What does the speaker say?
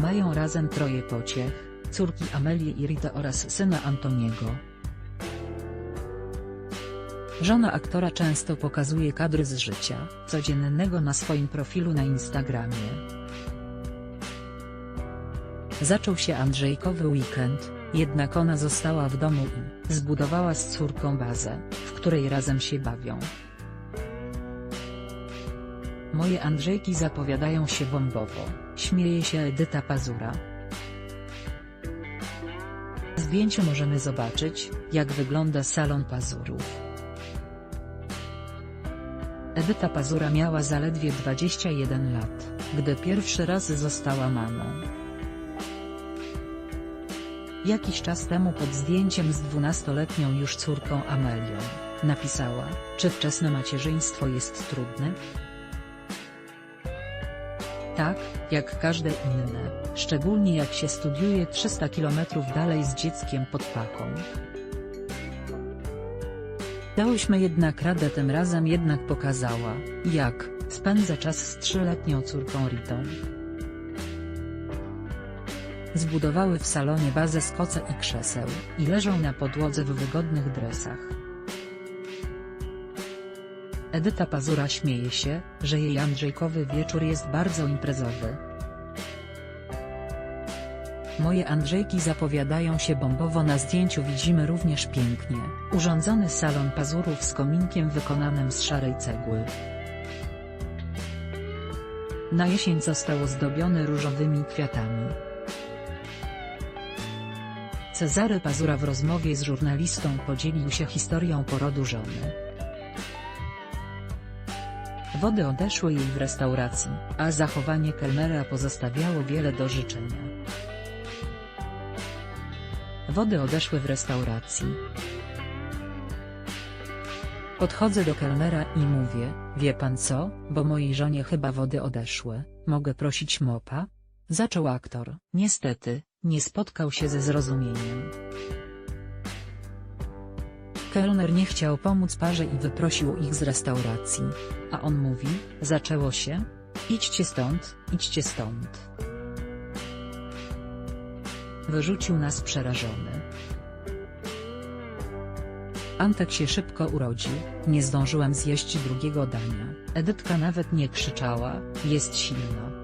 Mają razem troje pociech, córki Amelię i Ritę oraz syna Antoniego. Żona aktora często pokazuje kadry z życia codziennego na swoim profilu na Instagramie. Zaczął się Andrzejkowy weekend, jednak ona została w domu i zbudowała z córką bazę, w której razem się bawią. Moje Andrzejki zapowiadają się bombowo, śmieje się Edyta Pazura. W zdjęciu możemy zobaczyć, jak wygląda salon Pazurów. Edyta Pazura miała zaledwie 21 lat, gdy pierwszy raz została mamą. Jakiś czas temu pod zdjęciem z 12-letnią już córką Amelią, napisała, czy wczesne macierzyństwo jest trudne? Tak, jak każde inne, szczególnie jak się studiuje 300 km dalej z dzieckiem pod paką. Dałyśmy jednak radę tym razem jednak pokazała, jak spędza czas z trzyletnią córką Ritą. Zbudowały w salonie bazę z koca i krzeseł, i leżą na podłodze w wygodnych dresach. Edyta Pazura śmieje się, że jej Andrzejkowy wieczór jest bardzo imprezowy. Moje Andrzejki zapowiadają się bombowo na zdjęciu widzimy również pięknie, urządzony salon pazurów z kominkiem wykonanym z szarej cegły. Na jesień został ozdobiony różowymi kwiatami. Cezary Pazura w rozmowie z żurnalistą podzielił się historią porodu żony. Wody odeszły jej w restauracji, a zachowanie kelnera pozostawiało wiele do życzenia. Wody odeszły w restauracji. Podchodzę do kelnera i mówię, wie pan co, bo mojej żonie chyba wody odeszły, mogę prosić mopa? Zaczął aktor. Niestety, nie spotkał się ze zrozumieniem. Kelner nie chciał pomóc parze i wyprosił ich z restauracji. A on mówi, zaczęło się? Idźcie stąd, idźcie stąd. Wyrzucił nas przerażony. Antek się szybko urodził, nie zdążyłem zjeść drugiego dania. Edytka nawet nie krzyczała, jest silna.